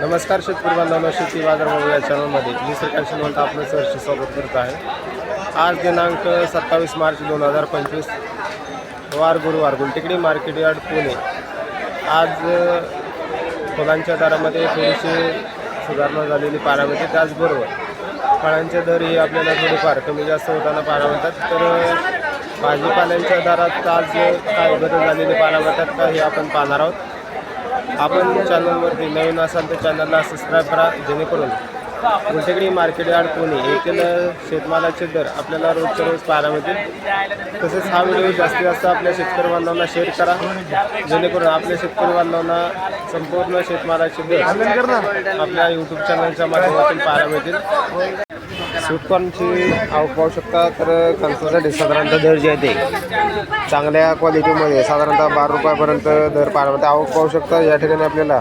नमस्कार शेतकरी बांधवांनो शेती बाजारभाव या चॅनलमध्ये मी श्रीकांत शिनवंत आपलं सहर्ष स्वागत करत आहे. आज दिनांक सत्तावीस मार्च दोन हजार पंचवीस वार गुरुवार गुलटेकडी मार्केट यार्ड पुणे. आज फुलांच्या दरामध्ये थोडीशी सुधारणा झालेली पाहायला मिळते त्याचबरोबर फळांचे दरही आपल्याला थोडेफार कमी जास्त होताना पारा म्हणतात तर भाजीपाल्यांच्या दरात आज काय बदल झालेले पाहायला मिळतात का हे आपण पाहणार आहोत. आपण चॅनलवरती नवीन असाल तर चॅनलला सबस्क्राईब करा जेणेकरून गुलटेकडी मार्केट यार्ड पुणे येथील शेतमालाचे दर आपल्याला रोजच्या रोज पाहायला मिळतील. तसेच हा व्हिडिओ जास्तीत जास्त आपल्या शेतकरी बांधवांना शेअर करा जेणेकरून आपल्या शेतकरी बांधवांना संपूर्ण शेतमालाचे दर आपल्या यूट्यूब चॅनलच्या माध्यमातून पाहायला मिळतील. स्वीटकॉर्नची आवक पाहू शकता तर कणसासाठी साधारणतः दर जे आहे ते चांगल्या क्वालिटीमध्ये साधारणतः बारा रुपयापर्यंत दर पाहायला आवक पाहू शकता या ठिकाणी आपल्याला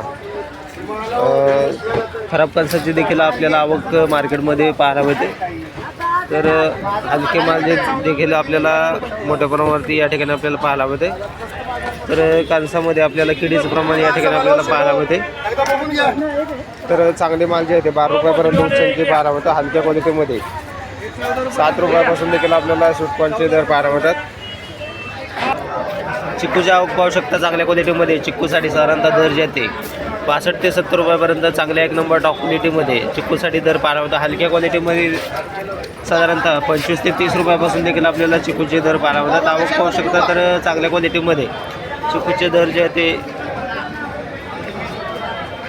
खराब कणसाची देखील आपल्याला आवक मार्केटमध्ये पाहायला मिळते. तर हलके माल जे देखील आपल्याला मोठ्या प्रमाणावरती या ठिकाणी आपल्याला पाहायला मिळते. तर कणसामध्ये आपल्याला किडीचं प्रमाण या ठिकाणी आपल्याला पाहायला मिळते. तर चांगले माल जे आहे ते बारा रुपयापर्यंत उच्चांकी बारा मिळतं हलक्या क्वालिटीमध्ये. सात रुपयापासून देखील आपल्याला सुटकॉनचे दर पाहायला मिळतात. चिक्कूच्या आवक पाहू शकता चांगल्या क्वालिटीमध्ये चिक्कूसाठी साधारणतः दर जे पासष्ट ते सत्तर रुपयापर्यंत चांगल्या एक नंबर टॉप क्वालिटीमध्ये चिक्कूसाठी दर पार होता हलक्या क्वालिटीमध्ये साधारणतः पंचवीस ते तीस रुपयापासून देखील आपल्याला चिकूचे दर पारा होतात आवक पाहू शकता तर चांगल्या क्वालिटीमध्ये चिकूचे दर जे आहे ते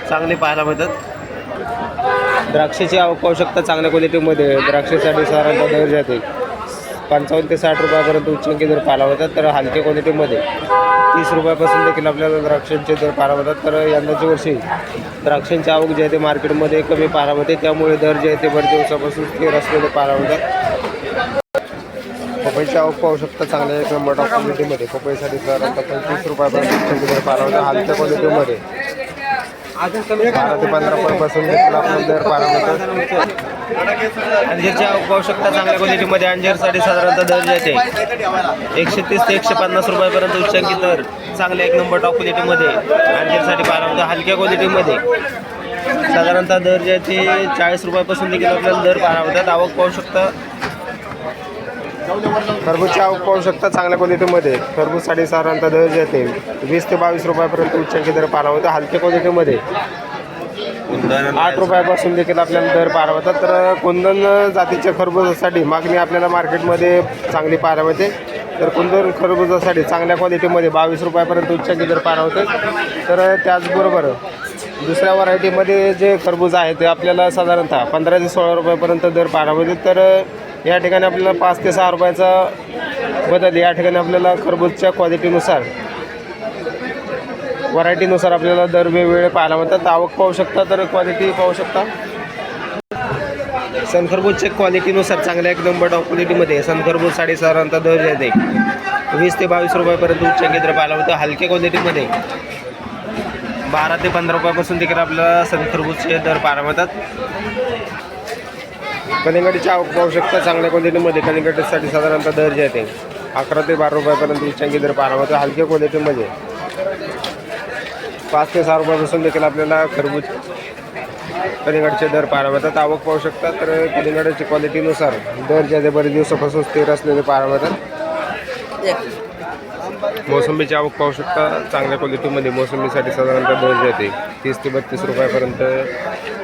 चांगले पाहायला मिळतात. द्राक्षाची आवक पाहू शकता चांगल्या क्वालिटीमध्ये द्राक्षासाठी साधारणतः दर जाते. पंचावन्न ते साठ रुपयापर्यंत उच्चांकी दर पाला होतात तर हलक्या क्वालिटीमध्ये तीस रुपयापासून देखील आपल्याला द्राक्षांचे दर पाहायला होतात तर यंदाच्या वर्षी द्राक्षांची आवक जे आहे ते मार्केटमध्ये कमी पाहायला होते. त्यामुळे दर जे आहे ते भर दिवसापासून स्थिर असलेले पाहायला होतात. पपईची आवक पाहू शकता चांगल्या एक नंबर टॉप क्वालिटीमध्ये पपईसाठी साधारणतः पंचवीस रुपयापर्यंत उच्चांकी दर पाहायला मिळतात हलक्या क्वालिटीमध्ये बारा ते पंधरा रुपयापासून देखील दर अंजीरची आवक पाहू शकता चांगल्या क्वालिटीमध्ये अंजीरसाठी साधारणतः दर जे एकशे तीस ते एकशे पन्नास रुपयापर्यंत उच्चांकी दर चांगल्या एक नंबर टॉप क्वालिटीमध्ये अंजीरसाठी पाहायला मिळतो हलक्या क्वालिटीमध्ये साधारणतः दर जे आहे ते चाळीस रुपयापासून देखील आपल्याला दर पारा होतात आवक पाहू शकता. खरबूजची आवक पाहू शकता चांगल्या क्वालिटीमध्ये खरबूजसाठी साधारणतः दर येते. वीस ते बावीस रुपयापर्यंत उच्चांकी दर पाहायला मिळतो. हलक्या क्वालिटीमध्ये आठ रुपयापासून देखील आपल्याला दर पाहायला तर कुंदन जातीच्या खरबुजासाठी मागणी आपल्याला मार्केटमध्ये चांगली पाहायला मिळते. तर कुंदन खरबुजासाठी चांगल्या क्वालिटीमध्ये बावीस रुपयापर्यंत उच्चांकी दर पाहायला होते तर त्याचबरोबर दुसऱ्या व्हरायटीमध्ये जे खरबूज आहे ते आपल्याला साधारणतः पंधरा ते सोळा रुपयापर्यंत दर पाहायला मिळते तर या ठिकाणी आपल्याला पाच ते सहा रुपयाचा बदल या ठिकाणी आपल्याला खरबूजच्या क्वालिटीनुसार व्हरायटीनुसार आपल्याला दर वेगवेगळे पाहायला मिळतात. आवक पाहू शकता तर क्वालिटी पाहू शकता. सनखरबूजच्या क्वालिटीनुसार चांगल्या एक नंबर टॉप क्वालिटीमध्ये सनखरबूज साडे दर येते. वीस ते बावीस रुपयापर्यंत उच्च केंद्र पाहायला मिळतं. हलक्या क्वालिटीमध्ये बारा ते पंधरा रुपयापासून देखील आपल्याला सनखरबूजचे दर पाहायला मिळतात. कलिंगडीची आवक पाहू शकता चांगल्या क्वालिटीमध्ये कलिंगडीसाठी साधारणतः दर जे आहे अकरा ते बारा रुपयापर्यंत उच्चांकी दर पारामध्ये हलक्या क्वालिटीमध्ये पाच ते सहा रुपयापासून देखील आपल्याला खरबूज कलिंगडचे दर पारा मिळतात. आवक पाहू शकता तर कलिंगडाची क्वालिटीनुसार दर जे आहे बरेच दिवसापासून स्थिर असलेले पाहायला मिळतात. मोसंबीची आवक पाहू शकता. चांगल्या क्वालिटीमध्ये मोसंबीसाठी साधारणतः दर जे आहे तीस ते बत्तीस रुपयापर्यंत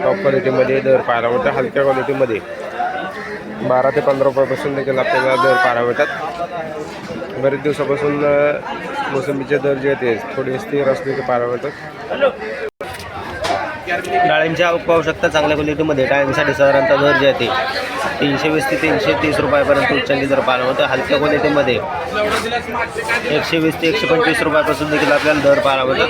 टॉप क्वालिटीमध्ये दर पाहायला मिळतात. हलक्या क्वालिटीमध्ये बारा ते पंधरा रुपयापासून देखील आपल्याला दर पाहायला मिळतात. बरेच दिवसापासून मोसंबीचे दर जे आहेत ते थोडे स्थिर असलेले पाहायला मिळतात. डाळिंबची आवक पाहू शकता चांगल्या क्वालिटीमध्ये. डाळिंबसाठी साधारणतः दर जे आहे तीनशे वीस ते तीनशे तीस रुपयापर्यंत उच्चांकी दर पाहायला मिळतो. हलक्या क्वालिटीमध्ये एकशे वीस ते एकशे पंचवीस रुपयापासून देखील आपल्याला दर पाहायला मिळतात.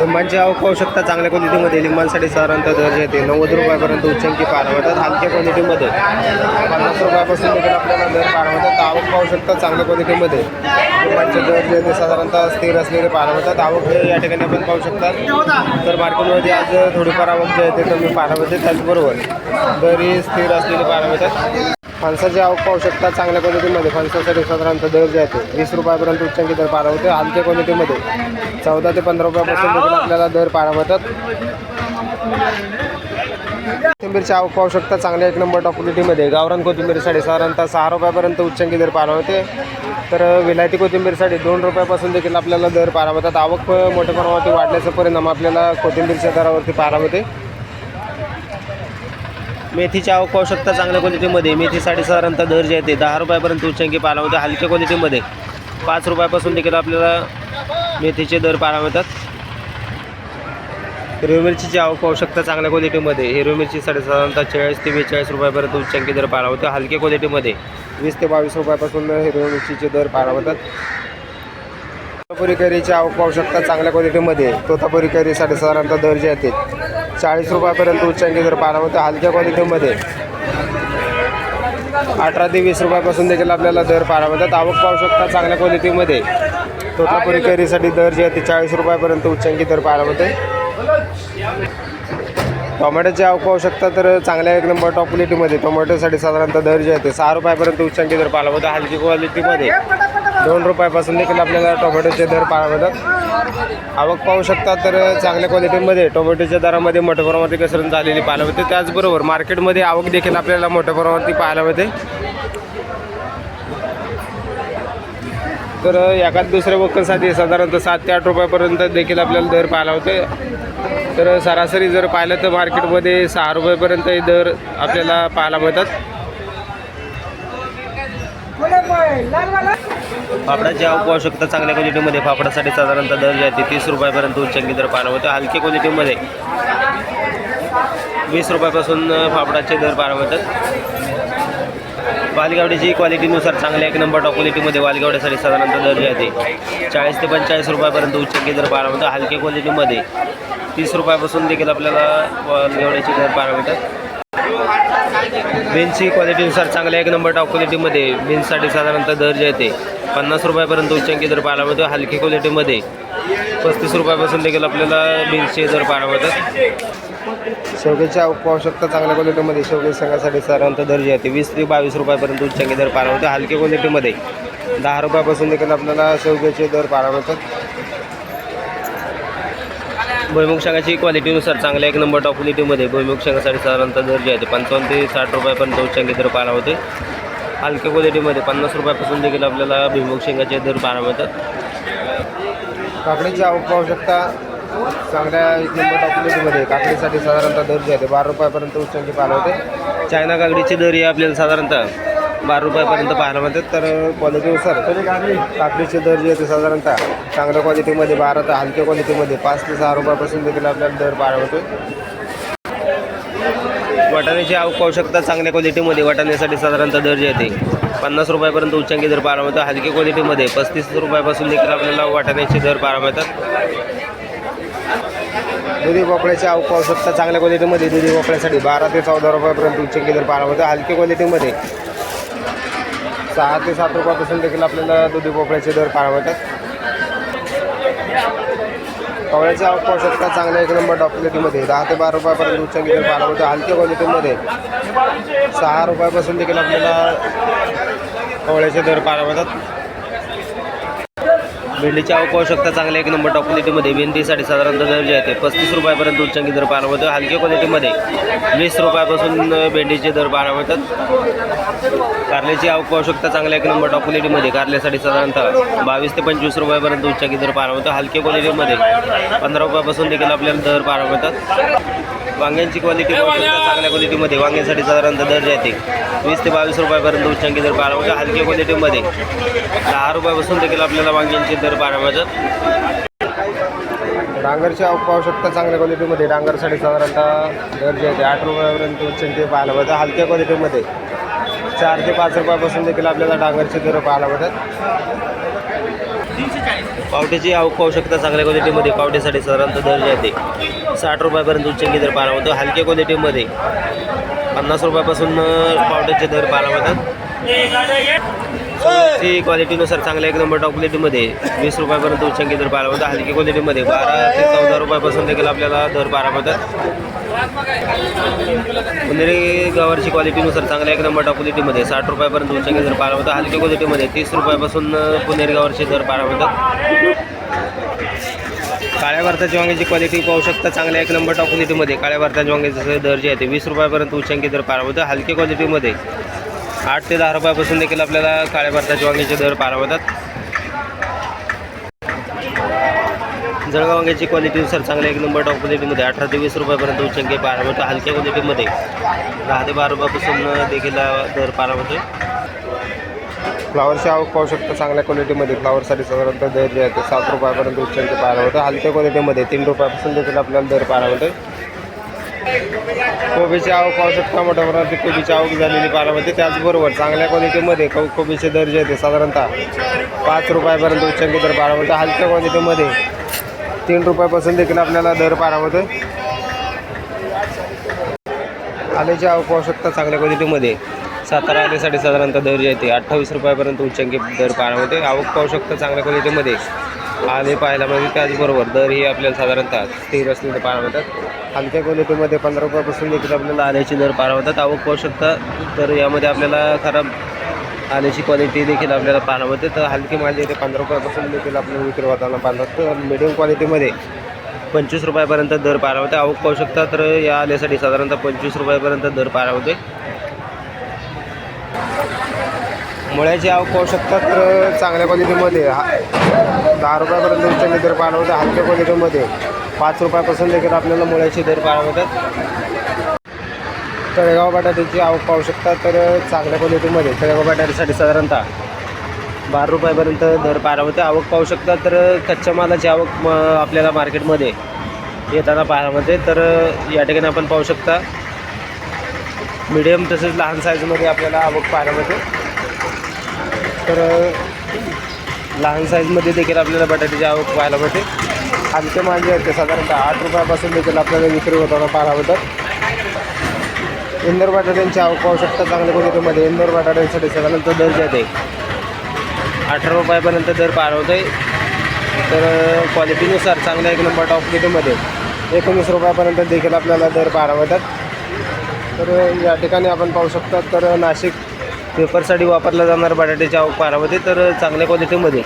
लिंबांची आवक पाहू शकता चांगल्या क्वालिटीमध्ये. लिंबांसाठी साधारणतः दर जे आहे नव्वद रुपयापर्यंत उच्चांकी पाहायला मिळतात. हलक्या क्वालिटीमध्ये पन्नास रुपयापासून देखील आपल्याला दर पाहायला मिळतात. आवक पाहू शकता चांगल्या क्वालिटीमध्ये. लिंबांचे दर जे आहे ते साधारणतः स्थिर असलेले पाहायला मिळतात. आवक या ठिकाणी आपण पाहू शकतात तर मार्केटमध्ये आज थोडीफार आवक जे आहे ते कमी पाहायला मिळते. त्याचबरोबर दरही स्थिर असलेले पाहायला मिळतात. फणसाची आवक पाहू शकता. चांगल्या क्वालिटीमध्ये फणसासाठी साधारणतः दर जे आहे वीस रुपयापर्यंत उच्चांकी दर पारा होते हलक्या क्वालिटीमध्ये चौदा ते पंधरा रुपयापासून आपल्याला दर पारा होतात कोथिंबीरची आवक पाहू शकता. चांगल्या एक नंबर टॉप क्वालिटीमध्ये गावरान कोथिंबीरसाठी साधारणतः सहा रुपयापर्यंत उच्चांकी दर पारा होते तर विलायती कोथिंबीरसाठी दोन रुपयापासून देखील आपल्याला दर पारा होतात आवक मोठ्या प्रमाणावरती वाढल्याचा परिणाम आपल्याला कोथिंबीरच्या दरावरती पारा होते मेथीची आवक पाहू शकता चांगल्या क्वालिटीमध्ये मेथीसाठी साधारणतः दर जे आहे ते दहा रुपयापर्यंत उच्चांकी पाला होते हलक्या क्वालिटीमध्ये पाच रुपयापासून देखील आपल्याला मेथीचे दर पारा होतात हिरवी मिरचीची आवक पाहू शकता चांगल्या क्वालिटीमध्ये हिरवी मिरचीसाठी साधारणतः चाळीस ते बेचाळीस रुपयापर्यंत उच्चांकी दर पाला होते हलक्या क्वालिटीमध्ये वीस ते बावीस रुपयापासून हिरवी मिरचीचे दर पाला होतात तोतापुरी कैरीची आवक पाहू शकता चांगल्या क्वालिटीमध्ये तोतापुरी कैरीसाठी साडेसाधारणतः दर जे आहेत चाळीस रुपयापर्यंत उच्चांकी दर पाला होते हलक्या क्वालिटीमध्ये अठरा ते वीस रुपयापासून देखील आपल्याला दर पारा होतात आवक पाहू शकता चांगल्या क्वालिटीमध्ये तोतापुरी कैरीसाठी दर जे आहे ते चाळीस रुपयापर्यंत उच्चांकी दर पारा होते टोमॅटोची आवक पाहू शकता तर चांगल्या एक नंबर टॉप क्वालिटीमध्ये टोमॅटोसाठी साधारणतः दर जे आहे ते सहा रुपयापर्यंत उच्चांकी दर पाला होता हलकी क्वालिटीमध्ये दोन रुपयापासून देखील आपल्याला टोमॅटोचे दर पाहिला होतात आवक पाहू शकता तर चांगल्या क्वालिटीमध्ये टोमॅटोच्या दरामध्ये मोठ्या प्रमाणात घसरण झालेली पाहायला मिळते. त्याचबरोबर मार्केटमध्ये आवक देखील आपल्याला मोठ्या प्रमाणात पाहायला होते तर एखाद दुसऱ्या वक्कलसाठी साधारणतः सात ते आठ रुपयापर्यंत देखील आपल्याला दर पाहायला होते तर सरासरी जर पाहिलं तर मार्केटमध्ये सहा रुपयेपर्यंत हे दर आपल्याला पाहायला मिळतात. फाफडाची आव पाहू शकता चांगल्या क्वालिटीमध्ये फाफडासाठी साधारणतः दर जे आहे तीस रुपयापर्यंत उच्चांकी दर पाहायला मिळतो. हलक्या क्वालिटीमध्ये वीस रुपयापासून फाफडाचे दर पाहायला मिळतात. वालगावडीची क्वालिटीनुसार चांगल्या एक नंबर टॉप क्वालिटीमध्ये वालगावड्यासाठी साधारणतः दर जे आहे ते चाळीस ते पंचेचाळीस रुपयापर्यंत उच्चांकी दर पाहायला मिळतो. हलक्या क्वालिटीमध्ये तीस रुपयापासून देखील आपल्याला वालगावड्याचे दर पाहायला मिळतात बीन्सची क्वालिटीनुसार चांगल्या एक नंबर टॉप क्वालिटीमध्ये बीन्ससाठी साधारणतः दर जे आहे ते पन्नास रुपयापर्यंत उच्चांकी दर पाहायला मिळतो. हलकी क्वालिटीमध्ये पस्तीस रुपयापासून देखील आपल्याला बीन्सचे दर पाहायला मिळतात. शेवग्याची पाहू शकता. चांगल्या क्वालिटीमध्ये शेवगे संघासाठी साधारणतः दर जे आहे ते वीस ते बावीस रुपयापर्यंत उच्चांकी दर पाहायला मिळतो. हलकी क्वालिटीमध्ये दहा रुपयापासून देखील आपल्याला शेवग्याचे दर पाहायला मिळतात. भुईमुग शेंगाची क्वालिटीनुसार चांगल्या एक नंबर टॉप क्वालिटीमध्ये भुईमुग शेंगासाठी साधारणतः दर जे आहे ते पंचावन्न ते साठ रुपयापर्यंत उच्चांकी दर पाहायला होते. हलक्या क्वालिटीमध्ये पन्नास रुपयापासून देखील आपल्याला भुईमुग शेंगाचे दर पाहायला मिळतात. काकडीची आवक पाहू शकता. चांगल्या एक नंबर टॉप क्वालिटीमध्ये काकडीसाठी साधारणतः दर जे आहे ते बारा रुपयापर्यंत उच्चांकी पाहायला होते. चायना काकडीचे दर हे आपल्याला साधारणतः बारा रुपयापर्यंत पाहायला मिळतात. तर क्वालिटीनुसार काकडीचे दर जे आहे साधारणतः चांगल्या क्वालिटीमध्ये बारा ते हलक्या क्वालिटीमध्ये पाच ते सहा रुपयापासून देखील आपल्याला दर पाहायला होतो वाटाण्याची आवक पाहू शकता चांगल्या क्वालिटीमध्ये वाटाण्यासाठी साधारणतः दर जे आहे पन्नास रुपयापर्यंत उच्चांकी दर पाहायला मिळतो. हलकी क्वालिटीमध्ये पस्तीस रुपयापासून देखील आपल्याला वाटाण्याचे दर पाहायला मिळतात. दुधी भोपळ्याची आवक पाहू शकता चांगल्या क्वालिटीमध्ये दुधी भोपळ्यासाठी बारा ते चौदा रुपयापर्यंत उच्चांकी दर पाहायला मिळतो. हलकी क्वालिटीमध्ये सहा ते सात रुपयापासून देखील आपल्याला दुधी भोपळ्याचे दर पाळवतात मिळतात आवक पाहू शकता चांगल्या एक नंबर डॉप क्वालिटीमध्ये दहा ते बारा रुपयापर्यंत उच्चांकी दर पाहायला हलक्या क्वालिटीमध्ये सहा रुपयापासून देखील आपल्याला कवळ्याचे दर पाळवतात भेंडीची आवक पाहू शकता चांगल्या एक नंबर टॉप क्वालिटीमध्ये भेंडीसाठी साधारणतः दर जे आहे ते पस्तीस रुपयापर्यंत उच्चांकी दर पाहायला मिळतो. हलक्या क्वालिटीमध्ये वीस रुपयापासून भेंडीचे दर पाहायला मिळतात. कारल्याची आवक पाहू शकता चांगल्या एक नंबर टॉप क्वालिटीमध्ये कारल्यासाठी साधारणतः बावीस ते पंचवीस रुपयापर्यंत उच्चांकी दर पाहायला मिळतो. हलक्या क्वालिटीमध्ये पंधरा रुपयापासून देखील आपल्याला दर पाहायला मिळतात. वांग्यांची क्वालिटी चांगल्या क्वालिटीमध्ये वांग्यांसाठी साधारणतः दर जे आहे ते वीस ते बावीस रुपयापर्यंत उच्चांकी दर पाहायला मिळतो हलक्या क्वालिटीमध्ये दहा रुपयापासून देखील आपल्याला वांग्यांचे दर पाहायला मिळतात डांगरची पाहू शकता चांगल्या क्वालिटीमध्ये डांगरसाठी साधारणतः दर जे आहे आठ रुपयापर्यंत उच्चांकी पाहायला मिळतं हलक्या क्वालिटीमध्ये चार ते पाच रुपयापासून देखील आपल्याला डांगरचे दर पाहायला मिळतात पावट्याची आवक पाहू शकता चांगल्या क्वालिटीमध्ये पावट्यासाठी साधारणतः दर येते. साठ रुपयापर्यंत उच्चांकी दर पाहायला मिळतो. हलक्या क्वालिटीमध्ये पन्नास रुपयापासून पावट्याचे दर पाहायला मिळतात. ती क्वालिटीनुसार चांगल्या एक नंबर टॉप क्वालिटीमध्ये वीस रुपयापर्यंत उच्चांकी दर पाहायला होता हलकी क्वालिटीमध्ये बारा ते चौदा रुपयापासून देखील आपल्याला दर पाहायला होतात पुणेरी गवारची क्वालिटीनुसार चांगल्या एक नंबर टॉप क्वालिटीमध्ये साठ रुपयापर्यंत उच्चांकी दर पाहायला होता. हलकी क्वालिटीमध्ये तीस रुपयापासून पुणेरी गवारचे दर पाहायला होतात. काळ्या भारताची वांग्याची क्वालिटी पाहू शकता. चांगल्या एक नंबर टॉप क्वालिटीमध्ये काळ्या भारताच्या वांग्याचे दर जे आहे ते वीस रुपयापर्यंत उच्चांकी दर पाहायला होतं हलकी क्वालिटीमध्ये आठ ते दहा रुपयापासून देखील आपल्याला काळ्या भारताच्या वांग्याचे दर पाहायला होतात. जळगाव वांग्याची क्वालिटीनुसार चांगल्या एक नंबर टॉप क्वालिटीमध्ये अठरा ते वीस रुपयापर्यंत उच्चांकी बारा होतं हलक्या क्वालिटीमध्ये दहा ते बारा रुपयापासून देखील दर पारा होतो फ्लावरची आवक पाहू शकता. चांगल्या क्वालिटीमध्ये फ्लावरसाठी साधारणतः दर जे आहे ते सात रुपयापर्यंत उच्चांकी पाहायला होतं हलक्या क्वालिटीमध्ये तीन रुपयापासून देखील आपल्याला दर पाहायला होतं कोबीची आवक पाहू शकता. मोठ्या प्रमाणात कोबीची आवक झालेली पाहायला होते. त्याचबरोबर चांगल्या क्वालिटीमध्ये को कोबीचे दर जे आहे ते साधारणतः पाच रुपयापर्यंत उच्चंकी दर पाहायला होतं हलक्या क्वालिटीमध्ये तीन रुपयापासून देखील आपल्याला दर पारावतो आल्याची आवक आवश्यकता शकता चांगल्या क्वालिटीमध्ये. सातारा आलेसाठी साधारणतः दर जे आहे ते अठ्ठावीस रुपयापर्यंत उच्चांकी दर पारावते आवक पाहू शकता चांगल्या क्वालिटीमध्ये. आले पाहायला म्हणजे त्याचबरोबर दर ही आपल्याला साधारणतः स्थिर असलेले पाहायला हलक्या क्वालिटीमध्ये पंधरा रुपयापासून देखील आपल्याला आल्याची दर पारावतात. आवक पाहू शकता तर यामध्ये आपल्याला खराब आल्याची क्वालिटी देखील आपल्याला पाहायला होते तर हलकी माल इथे पंधरा रुपयापासून देखील आपल्याला विक्री होताना पाहतात. तर मिडियम क्वालिटीमध्ये पंचवीस रुपयापर्यंत दर पाहायला होते आवक पाहू शकता तर या आल्यासाठी साधारणतः पंचवीस रुपयापर्यंत दर पाहायला होते मुळ्याची आवक पाहू शकता तर चांगल्या क्वालिटीमध्ये हा दहा रुपयापर्यंत उच्चांकी दर पाहायला होते हलक्या क्वालिटीमध्ये पाच रुपयापासून देखील आपल्याला मुळ्याचे दर पाहायला होतात तळेगाव बटाट्याची आवक पाहू शकता तर चांगल्या क्वालिटीमध्ये तळेगाव बटाट्यासाठी साधारणतः बारा रुपयापर्यंत दर पाहायला होते आवक पाहू शकता. तर कच्च्या मालाची आवक म आपल्याला मार्केटमध्ये येताना पाहायला मिळते. तर या ठिकाणी आपण पाहू शकता मिडियम तसेच लहान साईजमध्ये आपल्याला आवक पाहायला मिळते. तर लहान साईजमध्ये देखील आपल्याला बटाट्याची आवक पाहायला मिळते. आमचे मांजे होते साधारणतः आठ रुपयापासून देखील आपल्याला विक्री होताना पाहायला मिळतात. इंदोर बटाट्यांची आवक पाहू शकता चांगल्या क्वालिटीमध्ये. इंदोर बटाट्यांसाठी साधारणतः दर जे आहे. अठरा रुपयापर्यंत दर पारवतो आहे तर क्वालिटीनुसार चांगल्या एक नंबर टॉप क्वालिटीमध्ये. एकोणीस रुपयापर्यंत देखील आपल्याला दर पारवतात तर या ठिकाणी आपण पाहू शकता तर नाशिक पेपरसाठी वापरला जाणारा बटाट्याची आवक पारावते तर चांगल्या क्वालिटीमध्ये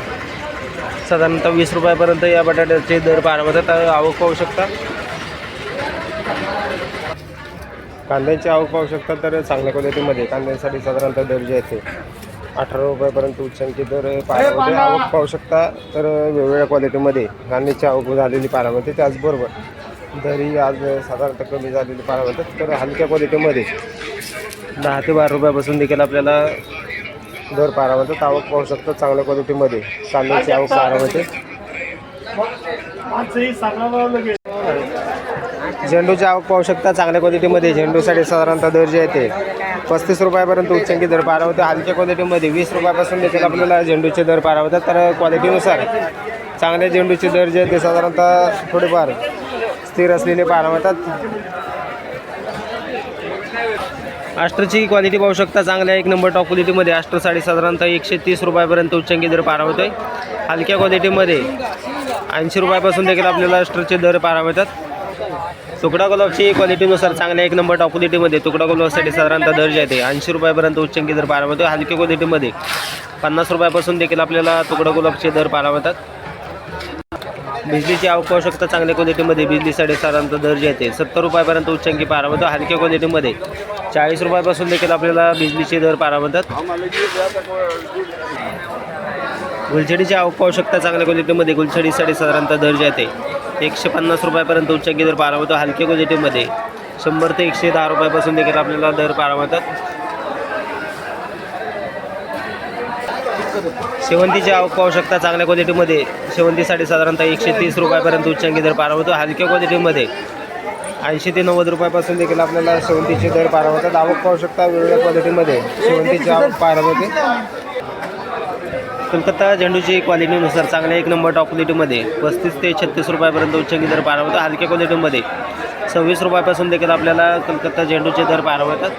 साधारणतः वीस रुपयापर्यंत या बटाट्याचे दर पारवतात आवक पाहू शकता. कांद्याची आवक पाहू शकता तर चांगल्या क्वालिटीमध्ये कांद्यासाठी साधारणतः दर जे आहे ते अठरा रुपयापर्यंत उच्चांकी दर होते आवक पाहू शकता. तर वेगवेगळ्या क्वालिटीमध्ये कांद्याची आवक झालेली होते त्याचबरोबर दरही आज साधारणतः कमी झालेली होतात तर हलक्या क्वालिटीमध्ये दहा ते बारा रुपयापासून देखील आपल्याला दर होतात आवक पाहू शकता चांगल्या क्वालिटीमध्ये. कांद्याची आवक होते झेंडूची आवक पाहू शकता. चांगल्या क्वालिटीमध्ये झेंडूसाठी साधारणतः दर्जा येते पस्तीस रुपयापर्यंत उच्चांकी दर पारा होते हलक्या क्वालिटीमध्ये वीस रुपयापासून देखील आपल्याला झेंडूचे दर पारा होतात तर क्वालिटीनुसार चांगल्या झेंडूचे दर जे ते साधारणतः थोडेफार स्थिर असलेले पाहायला मिळतात आष्ट्रची क्वालिटी पाहू शकता. चांगल्या एक नंबर टॉप क्वालिटीमध्ये आष्ट्र साडी साधारणतः एकशे तीस रुपयापर्यंत उच्चांकी दर पारा होतोय हलक्या क्वालिटीमध्ये ऐंशी रुपयापासून देखील आपल्याला आष्ट्रचे दर पारा मिळतात तुकडा गुलाबची क्वालिटीनुसार चांगल्या एक नंबर टॉप क्वालिटीमध्ये तुकडा गुलाबसाठी साधारणतः दर्जा येते आहे ऐंशी रुपयापर्यंत उच्चंकी दर पाहायला मिळतो हलक्या क्वालिटीमध्ये पन्नास रुपयापासून देखील आपल्याला तुकडा गुलाबचे दर पाहायला मिळतात. बिजलीची आवक पाहू शकता चांगल्या क्वालिटीमध्ये बिजलीसाठी साधारणतः दर्जा येते सत्तर रुपयापर्यंत उच्चंकी पाहायला मिळतो हलक्या क्वालिटीमध्ये चाळीस रुपयापासून देखील आपल्याला बिजलीचे दर पाहायला मिळतात. गुलछडीची आवक पाहू शकता चांगल्या क्वालिटीमध्ये गुलछडीसाठी साधारणतः दर्जा येते एकशे पन्नास रुपयापर्यंत उच्चांकी दर पारावतो हलक्या क्वालिटीमध्ये शंभर ते एकशे दहा रुपयापासून देखील आपल्याला दर पारावतात शेवंतीची आवक पाहू शकता चांगल्या क्वालिटीमध्ये. शेवंतीसाठी साधारणतः एकशे तीस रुपयापर्यंत उच्चांकी दर पारावतो हलक्या क्वालिटीमध्ये. ऐंशी ते नव्वद रुपयापासून देखील आपल्याला शेवंतीचे दर पारावतात होतात आवक पाहू शकता वेगवेगळ्या क्वालिटीमध्ये. शेवंतीची आवक पारावते कलकत्ता झेंडूची क्वालिटीनुसार चांगल्या एक नंबर टॉप क्वालिटीमध्ये पस्तीस ते छत्तीस रुपयापर्यंत उच्चांकी दर पार होता हलक्या क्वालिटीमध्ये सव्वीस रुपयापासून देखील आपल्याला कलकत्ता झेंडूचे दर पार होतात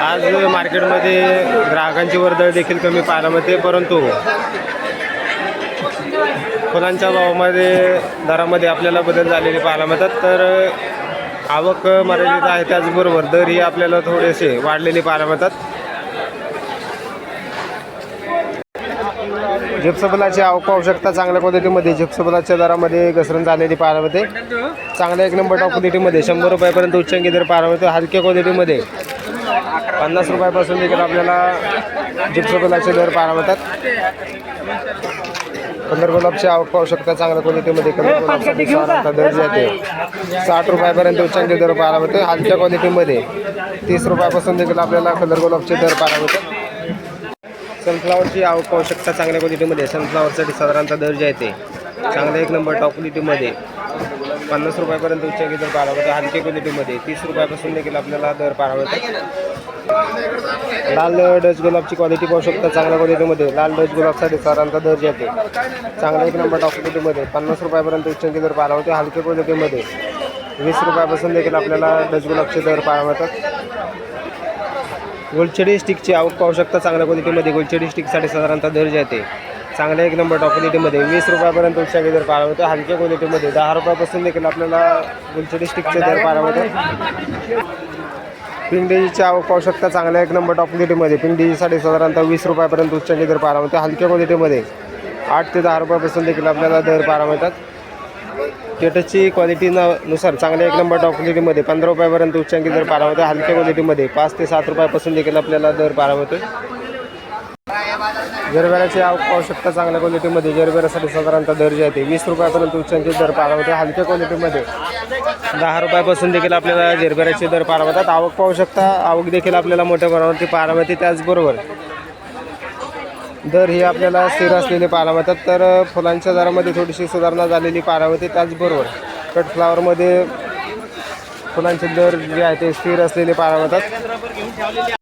आज मार्केटमध्ये ग्राहकांची वर्दळ देखील कमी पाहायला मिळते परंतु फुलांच्या भावामध्ये दरामध्ये आपल्याला बदल झालेले पाहायला मिळतात. तर आवक मर्यादित आहे त्याचबरोबर दरही आपल्याला थोडेसे वाढलेले पाहायला मिळतात. जिप्सबलाची आवक आवश्यकता चांगल्या क्वालिटीमध्ये जिप्सबलाच्या दरामध्ये घसरण झालेली पाहायला मिळते. चांगल्या एक नंबर टॉप क्वालिटीमध्ये शंभर रुपयापर्यंत उच्चांकी दर पाहायला मिळतो. हलक्या क्वालिटीमध्ये पन्नास रुपयापासून देखील आपल्याला जिप्सबलाचे दर पाहायला मिळतात. पंधर गुलाबची आवक पाहू शकता. चांगल्या क्वालिटीमध्ये कलर साधारणतः दर जे. आहे ते साठ रुपयापर्यंत उच्चांकी दर पाहायला मिळतो. हलक्या क्वालिटीमध्ये तीस रुपयापासून देखील आपल्याला कलर गुलाबचे दर पाहायला मिळतात. सनफ्लावरची आवश्यकता चांगल्या क्वालिटीमध्ये सनफ्लावरसाठी साधारणतः दर्जा येते चांगल्या एक नंबर टॉप क्वालिटीमध्ये पन्नास रुपयापर्यंत उच्चांकी दर पाहायला मिळतो क्वालिटीमध्ये तीस रुपयापासून देखील आपल्याला दर पाहायला लाल डच गुलाबची क्वालिटी पाहू शकता. चांगल्या क्वालिटीमध्ये लाल डच गुलाबसाठी साधारणतः दर्जा येते चांगल्या एक नंबर टॉप क्वालिटीमध्ये पन्नास रुपयापर्यंत उच्चांकी दर पारावते मिळतो हलक्या क्वालिटीमध्ये वीस रुपयापासून देखील आपल्याला डच गुलाबचे दर पारावतात मिळतात गोलचेडी स्टिकची आवक पाहू शकता. चांगल्या क्वालिटीमध्ये गोलचेडी स्टिकसाठी साधारणतः दर जे आहे चांगल्या एक नंबर टॉप क्वालिटीमध्ये वीस रुपयापर्यंत उच्चांकी दर पाहायला मिळतो हलक्या क्वालिटीमध्ये दहा रुपयापासून देखील आपल्याला गोलचेडी स्टिकचे दर पाहायला मिळतात पिंडीची आवक पाहू शकता. चांगल्या एक नंबर टॉप क्वालिटीमध्ये पिंडीसाठी साधारणतः वीस रुपयापर्यंत उच्चांकी दर पाहायला मिळतो हलक्या क्वालिटीमध्ये आठ ते दहा रुपयापासून देखील आपल्याला दर पाहायला मिळतात केटची क्वालिटी न नुसार चांगल्या एक नंबर टॉप क्वालिटीमध्ये पंधरा रुपयापर्यंत उच्चांकी दर पारा होतो हलक्या क्वालिटीमध्ये पाच ते सात रुपयापासून देखील आपल्याला दर पारा होतो जरबेराची आवक पाहू शकता चांगल्या क्वालिटीमध्ये जरबेरासाठी साधारणतः दर जे आहे ते वीस रुपयापर्यंत उच्चांकी दर पारा मिळतो हलक्या क्वालिटीमध्ये दहा रुपयापासून देखील आपल्याला जरबेराचे दर पारा होतात. आवक पाहू शकता. आवक देखील आपल्याला मोठ्या प्रमाणावरती पारा होते. त्याचबरोबर दर हे आपल्याला स्थिर असलेले पाहायला मिळतात. तर फुलांच्या दरामध्ये थोडीशी सुधारणा झालेली पाहायला मिळते. त्याचबरोबर कट फ्लावरमध्ये फुलांचे दर जे आहे ते स्थिर असलेले पाहायला मिळतात.